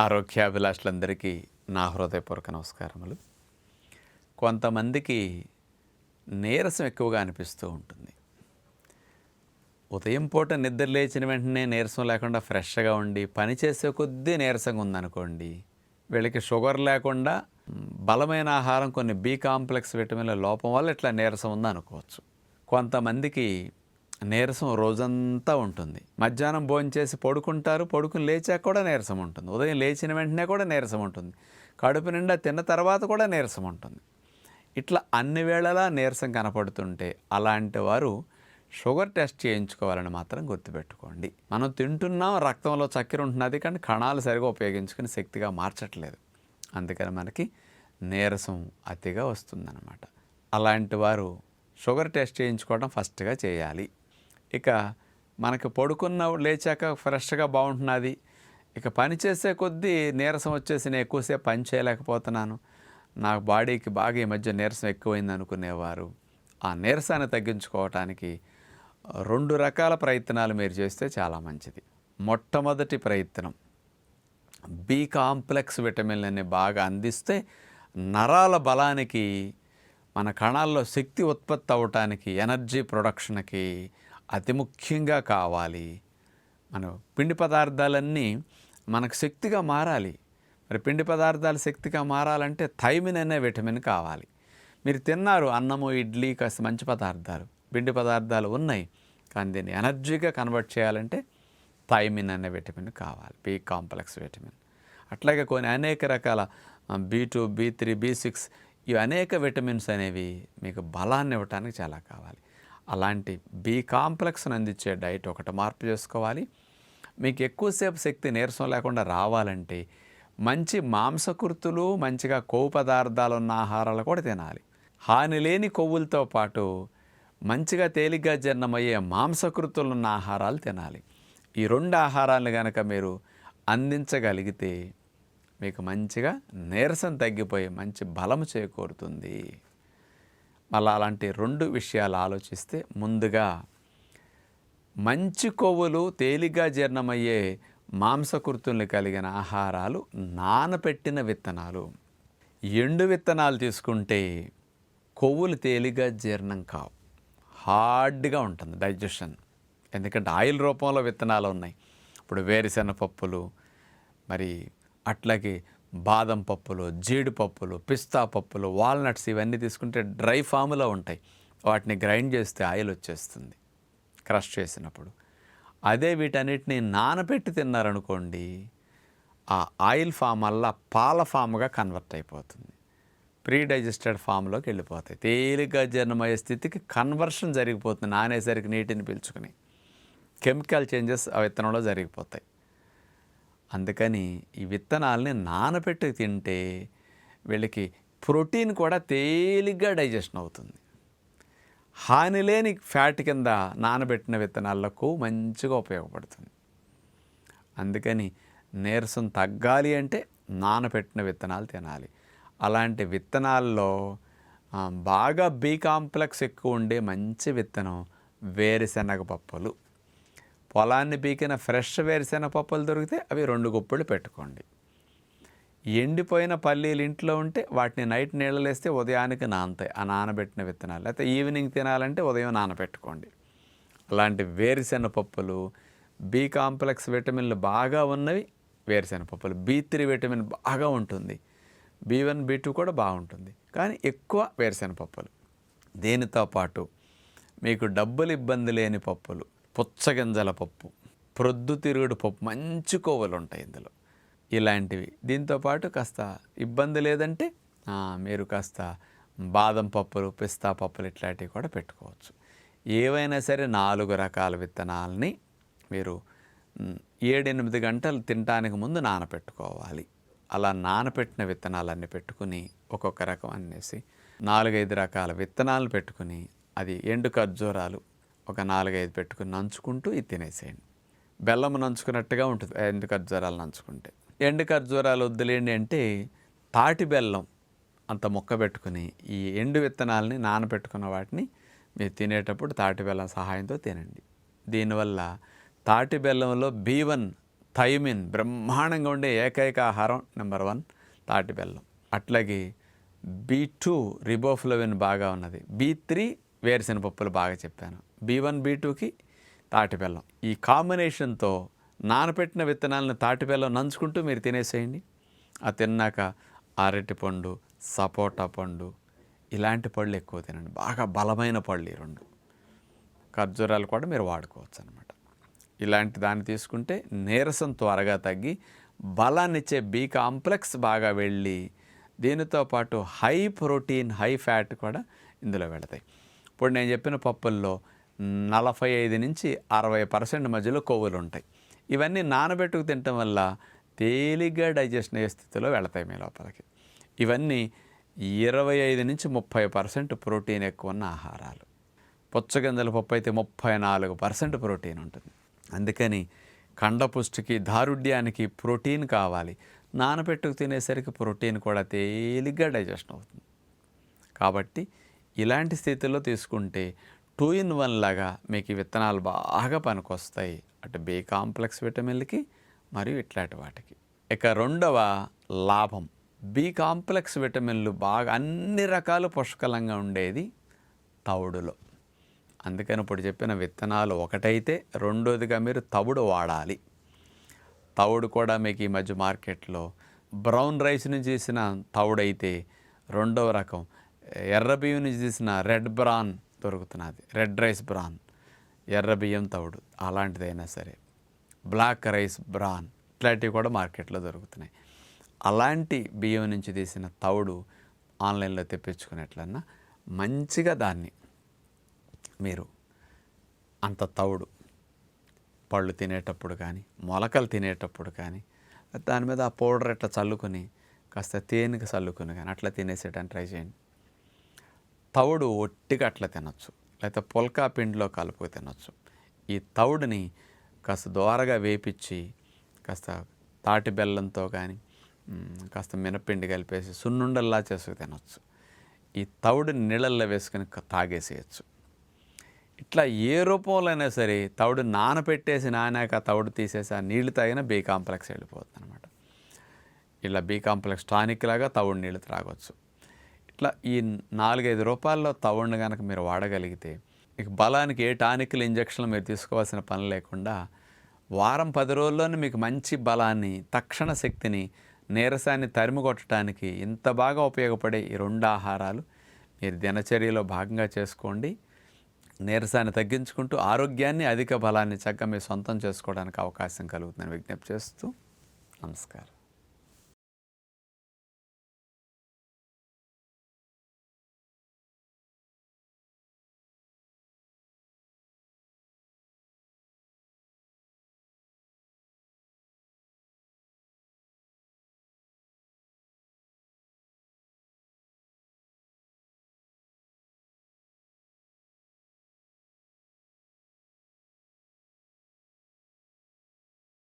ఆరోగ్యాభిలాషులందరికీ నా హృదయపూర్వక నమస్కారములు. కొంతమందికి నీరసం ఎక్కువగా అనిపిస్తూ ఉంటుంది. ఉదయం పూట నిద్ర లేచిన వెంటనే నీరసం లేకుండా ఫ్రెష్గా ఉండి పని చేసే కొద్దీ నీరసంగా ఉందనుకోండి వీళ్ళకి షుగర్ లేకుండా బలమైన ఆహారం కొన్ని బీ కాంప్లెక్స్ విటమిన్ల లోపం వల్ల ఇట్లా నీరసం ఉందనుకోవచ్చు. కొంతమందికి నీరసం రోజంతా ఉంటుంది. మధ్యాహ్నం భోంచేసి పడుకుంటారు పడుకుని లేచాక కూడా నీరసం ఉంటుంది. ఉదయం లేచిన వెంటనే కూడా నీరసం ఉంటుంది. కడుపు నిండా తిన్న తర్వాత కూడా నీరసం ఉంటుంది. ఇట్లా అన్ని వేళలా నీరసం కనపడుతుంటే అలాంటి వారు షుగర్ టెస్ట్ చేయించుకోవాలని మాత్రం గుర్తుపెట్టుకోండి. మనం తింటున్నాం రక్తంలో చక్కెర ఉంటున్నది కానీ కణాలు సరిగా ఉపయోగించుకుని శక్తిగా మార్చట్లేదు. అందుకని మనకి నీరసం అతిగా వస్తుందన్నమాట. అలాంటి వారు షుగర్ టెస్ట్ చేయించుకోవడం ఫస్ట్గా చేయాలి. ఇక మనకి పడుకున్న లేచాక ఫ్రెష్గా బాగుంటున్నది. ఇక పని చేసే కొద్దీ నీరసం వచ్చేసి నేను ఎక్కువసేపు పని చేయలేకపోతున్నాను. నా బాడీకి బాగా ఈ మధ్య నీరసం ఎక్కువైంది అనుకునేవారు. ఆ నీరసాన్ని తగ్గించుకోవటానికి రెండు రకాల ప్రయత్నాలు మీరు చేస్తే చాలా మంచిది. మొట్టమొదటి ప్రయత్నం బి కాంప్లెక్స్ విటమిన్లని బాగా అందిస్తే నరాల బలానికి మన కణాల్లో శక్తి ఉత్పత్తి అవ్వటానికి ఎనర్జీ ప్రొడక్షన్కి అతి ముఖ్యంగా కావాలి. మన పిండి పదార్థాలన్నీ మనకు శక్తిగా మారాలి. మరి పిండి పదార్థాలు శక్తిగా మారాలంటే థైమిన్ అనే విటమిన్ కావాలి. మీరు తిన్నారు అన్నము ఇడ్లీ కాస్త మంచి పదార్థాలు. పిండి పదార్థాలు ఉన్నాయి. కానీ దీన్ని ఎనర్జీగా కన్వర్ట్ చేయాలంటే థైమిన్ అనే విటమిన్ కావాలి. B complex vitamin. అట్లాగే కొన్ని అనేక రకాల B two B three B six ఇవి అనేక విటమిన్స్ అనేవి మీకు బలాన్ని ఇవ్వటానికి చాలా కావాలి. అలాంటి బి కాంప్లెక్స్ను అందించే డైట్ ఒకటి మార్పు చేసుకోవాలి. మీకు ఎక్కువసేపు శక్తి నీరసం లేకుండా రావాలంటే మంచి మాంసకృతులు మంచిగా కొవ్వు పదార్థాలు ఉన్న ఆహారాలు కూడా తినాలి. హాని లేని కొవ్వులతో పాటు మంచిగా తేలిగ్గా జీర్ణమయ్యే మాంసకృతులు ఉన్న ఆహారాలు తినాలి. ఈ రెండు ఆహారాలను కనుక మీరు అందించగలిగితే మీకు మంచిగా నీరసం తగ్గిపోయి మంచి బలము చేకూరుతుంది. మళ్ళీ అలాంటి రెండు విషయాలు ఆలోచిస్తే ముందుగా మంచి కొవ్వులు తేలిగ్గా జీర్ణమయ్యే మాంసకృతుల్ని కలిగిన ఆహారాలు నానపెట్టిన విత్తనాలు. ఎండు విత్తనాలు తీసుకుంటే కొవ్వులు తేలిగ్గా జీర్ణం కావు. హార్డ్గా ఉంటుంది డైజెషన్. ఎందుకంటే ఆయిల్ రూపంలో విత్తనాలు ఉన్నాయి. ఇప్పుడు వేరుశెనగ పప్పులు మరి అట్లాగే బాదం పప్పులు జీడిపప్పులు పిస్తా పప్పులు వాల్నట్స్ ఇవన్నీ తీసుకుంటే డ్రై ఫామ్లో ఉంటాయి. వాటిని గ్రైండ్ చేస్తే ఆయిల్ వచ్చేస్తుంది. క్రష్ చేసినప్పుడు. అదే వీటన్నిటిని నానబెట్టి తిన్నారనుకోండి ఆ ఆయిల్ ఫామ్ వల్ల పాల ఫామ్గా కన్వర్ట్ అయిపోతుంది. ప్రీ డైజెస్టెడ్ ఫామ్లోకి వెళ్ళిపోతాయి. తేలిగ్గా జీర్ణమయ్యే స్థితికి కన్వర్షన్ జరిగిపోతుంది నానేసరికి నీటిని పీల్చుకుని. కెమికల్ చేంజెస్ ఆ విత్తనంలో జరిగిపోతాయి. అందుకని ఈ విత్తనాలని నానబెట్టి తింటే వీళ్ళకి ప్రోటీన్ కూడా తేలిగ్గా డైజెషన్ అవుతుంది. హాని లేని ఫ్యాట్ కింద నానబెట్టిన విత్తనాలకు మంచిగా ఉపయోగపడుతుంది. అందుకని నీరసం తగ్గాలి అంటే నానబెట్టిన విత్తనాలు తినాలి. అలాంటి విత్తనాల్లో బాగా బి కాంప్లెక్స్ ఎక్కువ ఉండే మంచి విత్తనం వేరుశనగ పప్పులు పొలాన్ని బీకిన ఫ్రెష్ వేరుశెన పప్పులు దొరికితే అవి రెండు గుప్పులు పెట్టుకోండి. ఎండిపోయిన పల్లీలు ఇంట్లో ఉంటే వాటిని నైట్ నీళ్ళలేస్తే ఉదయానికి నానతాయి ఆ నానబెట్టిన విత్తనాలు. లేకపోతే ఈవినింగ్ తినాలంటే ఉదయం నానబెట్టుకోండి. అలాంటి వేరుశెన పప్పులు బి కాంప్లెక్స్ విటమిన్లు బాగా ఉన్నవి వేరుశెన పప్పులు. బి త్రీ విటమిన్ బాగా ఉంటుంది. బి వన్ బి టూ కూడా బాగుంటుంది. కానీ ఎక్కువ వేరుశెన పప్పులు. దీనితో పాటు మీకు డబ్బులు ఇబ్బంది లేని పప్పులు పుచ్చగింజల పప్పు ప్రొద్దుతిరుగుడు పప్పు మంచి కొవ్వులు ఉంటాయి ఇందులో. ఇలాంటివి. దీంతో పాటు కాస్త ఇబ్బంది లేదంటే మీరు కాస్త బాదం పప్పులు పిస్తా పప్పులు ఇట్లాంటివి కూడా పెట్టుకోవచ్చు. ఏవైనా సరే నాలుగు రకాల విత్తనాలని మీరు ఏడెనిమిది గంటలు తినడానికి ముందు నానపెట్టుకోవాలి. అలా నానపెట్టిన విత్తనాలన్నీ పెట్టుకుని ఒక్కొక్క రకం అనేసి నాలుగైదు రకాల విత్తనాలు పెట్టుకుని అది ఎండు ఖర్జూరాలు ఒక నాలుగైదు పెట్టుకుని నంచుకుంటూ ఇది తినేసేయండి. బెల్లం నంచుకున్నట్టుగా ఉంటుంది. ఎండు ఖర్జూరాలు నంచుకుంటే. ఎండు ఖర్జూరాలు వద్దులేండి అంటే తాటి బెల్లం అంత మొక్క పెట్టుకుని ఈ ఎండు విత్తనాలని నానబెట్టుకున్న వాటిని మీరు తినేటప్పుడు తాటి బెల్లం సహాయంతో తినండి. దీనివల్ల తాటి బెల్లంలో బీ వన్ థైమిన్ బ్రహ్మాండంగా ఉండే ఏకైక ఆహారం నెంబర్ వన్ తాటి బెల్లం. అట్లాగే బీ టూ రిబోఫ్లవిన్ బాగా ఉన్నది. బీ త్రీ వేరుశెనగ పప్పులు బాగా చెప్పాను. బీ వన్ బీ టూకి తాటి బెల్లం. ఈ కాంబినేషన్తో నానపెట్టిన విత్తనాలను తాటి బెల్లం నంచుకుంటూ మీరు తినేసేయండి. ఆ తిన్నాక అరటి పండు సపోటా పండు ఇలాంటి పళ్ళు ఎక్కువ తినండి. బాగా బలమైన పళ్ళు ఈ రెండు. ఖర్జూరాలు కూడా మీరు వాడుకోవచ్చు అనమాట ఇలాంటి దాన్ని తీసుకుంటే నీరసం త్వరగా తగ్గి బలాన్నిచ్చే బీ కాంప్లెక్స్ బాగా వెళ్ళి దీనితో పాటు హై ప్రోటీన్ హై ఫ్యాట్ కూడా ఇందులో వెళతాయి. ఇప్పుడు నేను చెప్పిన పప్పుల్లో నలభై ఐదు నుంచి అరవై పర్సెంట్ మధ్యలో కొవ్వులు ఉంటాయి ఇవన్నీ నానబెట్టుకు తినటం వల్ల తేలిగ్గా డైజెషన్ అయ్యే స్థితిలో వెళతాయి మీ లోపలికి. ఇవన్నీ ఇరవై ఐదు నుంచి ముప్పై పర్సెంట్ ప్రోటీన్ ఎక్కువ ఉన్న ఆహారాలు. పుచ్చగింజల పప్పు అయితే ముప్పై నాలుగు పర్సెంట్ ప్రోటీన్ ఉంటుంది. అందుకని కండపుష్టికి దారుఢ్యానికి ప్రోటీన్ కావాలి. నానబెట్టుకు తినేసరికి ప్రోటీన్ కూడా తేలిగ్గా డైజెషన్ అవుతుంది. కాబట్టి ఇలాంటి స్థితిలో తీసుకుంటే టూ ఇన్ వన్ లాగా మీకు ఈ విత్తనాలు బాగా పనికొస్తాయి. అటు బి కాంప్లెక్స్ విటమిన్లకి మరియు ఇట్లాంటి వాటికి. ఇక రెండవ లాభం. బి కాంప్లెక్స్ విటమిన్లు బాగా అన్ని రకాలు పుష్కలంగా ఉండేది తవుడులో అందుకని ఇప్పుడు చెప్పిన విత్తనాలు ఒకటైతే రెండోదిగా మీరు తవుడు వాడాలి. తవుడు కూడా మీకు ఈ మధ్య మార్కెట్లో బ్రౌన్ రైస్ నుంచి చేసిన తవుడైతే అయితే రెండవ రకం. ఎర్ర బియ్యం నుంచి తీసిన రెడ్ బ్రాన్ దొరుకుతున్నది. రెడ్ రైస్ బ్రాన్ ఎర్ర బియ్యం తవుడు అలాంటిదైనా సరే. బ్లాక్ రైస్ బ్రాన్ ఇట్లాంటివి కూడా మార్కెట్లో దొరుకుతున్నాయి. అలాంటి బియ్యం నుంచి తీసిన తవుడు ఆన్లైన్లో తెప్పించుకునేట్లన్నా మంచిగా దాన్ని మీరు అంత తవుడు పళ్ళు తినేటప్పుడు కానీ మొలకలు తినేటప్పుడు కానీ దాని మీద ఆ పౌడర్ ఇట్లా చల్లుకొని కాస్త తేనెకి చల్లుకొని కానీ అట్లా తినేసేయడానికి ట్రై చేయండి. తవుడు ఒట్టిగా అట్లా తినచ్చు. లేకపోతే పుల్కా పిండిలో కలుపుకు తినొచ్చు. ఈ తవుడుని కాస్త దోరగా వేపించి కాస్త తాటి బెల్లంతో కానీ కాస్త మినపిండి కలిపేసి సున్నుండల్లా చేసుకు తినచ్చు. ఈ తవుడిని నీళ్ళల్లో వేసుకొని తాగేసేయచ్చు. ఇట్లా ఏ రూపంలో అయినా సరే తవుడు నానపెట్టేసి నానాక తవుడు తీసేసి ఆ నీళ్ళు తాగినా బీ కాంప్లెక్స్ వెళ్ళిపోతుంది అనమాట ఇలా బీ కాంప్లెక్స్ టానిక్ లాగా తవుడు నీళ్ళు త్రాగొచ్చు. ఇట్లా ఈ నాలుగైదు రూపాయల్లో తవుడుని కనుక మీరు వాడగలిగితే మీకు బలానికి ఏ టానిక్లు ఇంజక్షన్లు మీరు తీసుకోవాల్సిన పని లేకుండా వారం పది రోజుల్లోనే మీకు మంచి బలాన్ని తక్షణ శక్తిని నీరసాన్ని తరిమి కొట్టడానికి ఇంత బాగా ఉపయోగపడే ఈ రెండు ఆహారాలు మీరు దినచర్యలో భాగంగా చేసుకోండి. నీరసాన్ని తగ్గించుకుంటూ ఆరోగ్యాన్ని అధిక బలాన్ని చక్కగా మీరు సొంతం చేసుకోవడానికి అవకాశం కలుగుతుందని విజ్ఞప్తి చేస్తూ నమస్కారం.